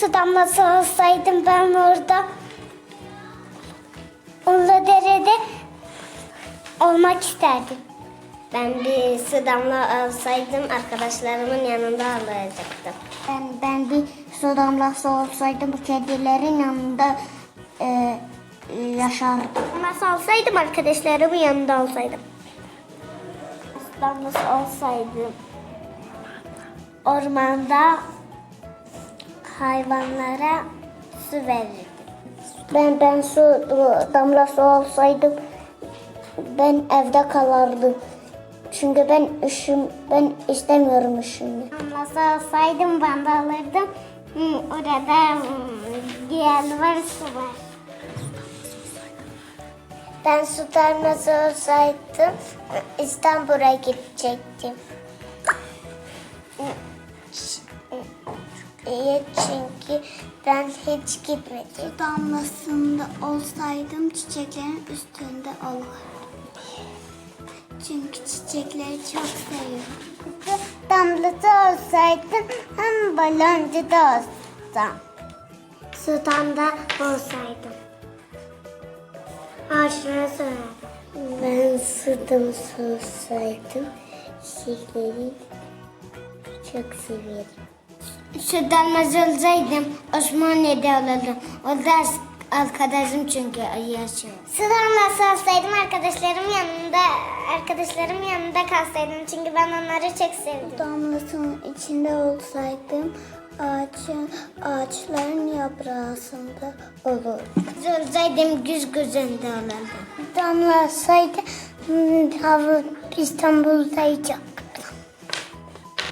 su damlası olsaydım ben orada Uludere'de olmak isterdim. Ben bir su damla olsaydım arkadaşlarımın yanında ağlayacaktım. Ben, ben bir su damlası olsaydım kedilerin yanında e, yaşardım. Nasıl olsaydım arkadaşlarımın yanında olsaydım. Su damlası olsaydım ormanda hayvanlara su verirdim. Ben ben su damlası olsaydım ben evde kalardım. Çünkü ben üşüm ben istemiyorum üşümü. Damlası olsaydım ben de alırdım. Orada gel var su var. Ben su damlası olsaydım İstanbul'a gidecektim. İyi çünkü ben hiç gitmedim. Damlasında olsaydım çiçeklerin üstünde olurdım. Çünkü çiçekleri çok seviyorum. Damlası olsaydım hem baloncu da olsam. Sudan da olsaydım. Ağaçlara sorardım. Ben sudan olsaydım çiçekleri çok severim. Sudan olsaydım Osmaniye'de olurdum. Orada arkadaşım çünkü yaşıyor. Sudan olsaydım arkadaşlarım yanında arkadaşlarım yanında kalsaydım çünkü ben onları çok sevdim. Damlasının içinde olsaydım ağaçın ağaçların yaprağında olur. Olsaydım güz gözünde olurdum. Damlasaydı hava İstanbul'dayacak.